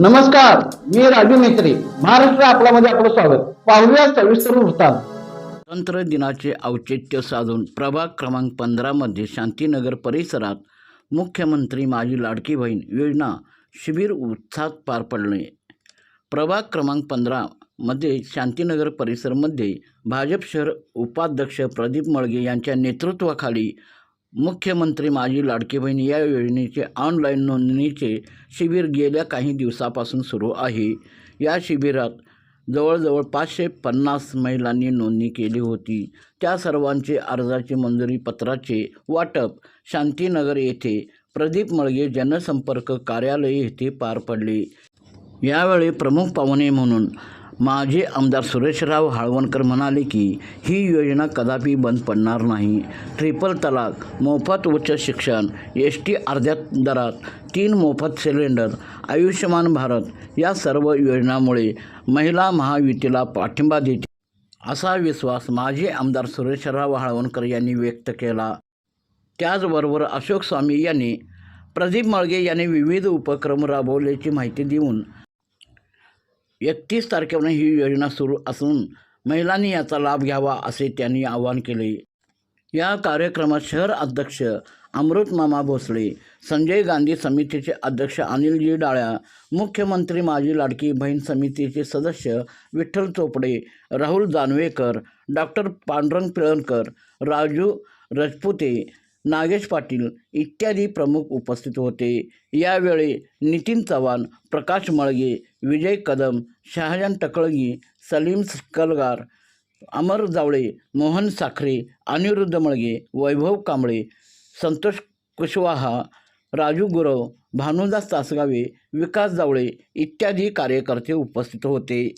नमस्कार मी राजू मेत्री महाराष्ट्र आपल्यामध्ये आपलं स्वागत. पाहूया सविस्तर वृत्तांत. स्वातंत्र्य दिनाचे औचित्य साधून प्रभाग क्रमांक पंधरामध्ये शांतीनगर परिसरात मुख्यमंत्री माझी लाडकी बहीण योजना शिबिर उत्साहात पार पडले. प्रभाग क्रमांक पंधरामध्ये शांतीनगर परिसरमध्ये भाजप शहर उपाध्यक्ष प्रदीप मळगे यांच्या नेतृत्वाखाली मुख्यमंत्री माझी लाडकी बहीण या योजनेचे ऑनलाईन नोंदणीचे शिबिर गेल्या काही दिवसापासून सुरू आहे. या शिबिरात जवळजवळ पाचशे पन्नास महिलांनी नोंदणी केली होती. त्या सर्वांचे अर्जाचे मंजुरी पत्राचे वाटप शांतीनगर येथे प्रदीप मळगे जनसंपर्क कार्यालय येथे पार पडले. यावेळी प्रमुख पाहुणे म्हणून माजी आमदार सुरेशराव हाळवणकर म्हणाले की ही योजना कदापि बंद पडणार नाही. ट्रिपल तलाक मोफत उच्च शिक्षण एस टी अर्ध्या दरात तीन मोफत सिलेंडर आयुष्यमान भारत या सर्व योजनांमुळे महिला महायुतीला पाठिंबा देतील. असा विश्वास माजी आमदार सुरेशराव हाळवणकर यांनी व्यक्त केला. त्याचबरोबर अशोक स्वामी यांनी प्रदीप मळगे यांनी विविध उपक्रम राबवल्याची माहिती देऊन एकतीस तारखेपासून ही योजना सुरू असून महिलांनी याचा लाभ घ्यावा असे त्यांनी आवाहन केले. या कार्यक्रमात शहर अध्यक्ष अमृत मामा भोसले संजय गांधी समितीचे अध्यक्ष अनिलजी डाळ्या मुख्यमंत्री माझी लाडकी बहीण समितीचे सदस्य विठ्ठल चोपडे राहुल जानवेकर डॉक्टर पांडुरंग पिळणकर राजू रजपुते नागेश पाटील इत्यादी प्रमुख उपस्थित होते. यावेळी नितीन चव्हाण प्रकाश मळगे विजय कदम शहाजान टकळगी सलीम कलगार अमर जावळे मोहन साखरे अनिरुद्ध मळगे वैभव कांबळे संतोष कुशवाहा राजू गुरव भानुदास तासगावे विकास जावळे इत्यादी कार्यकर्ते उपस्थित होते.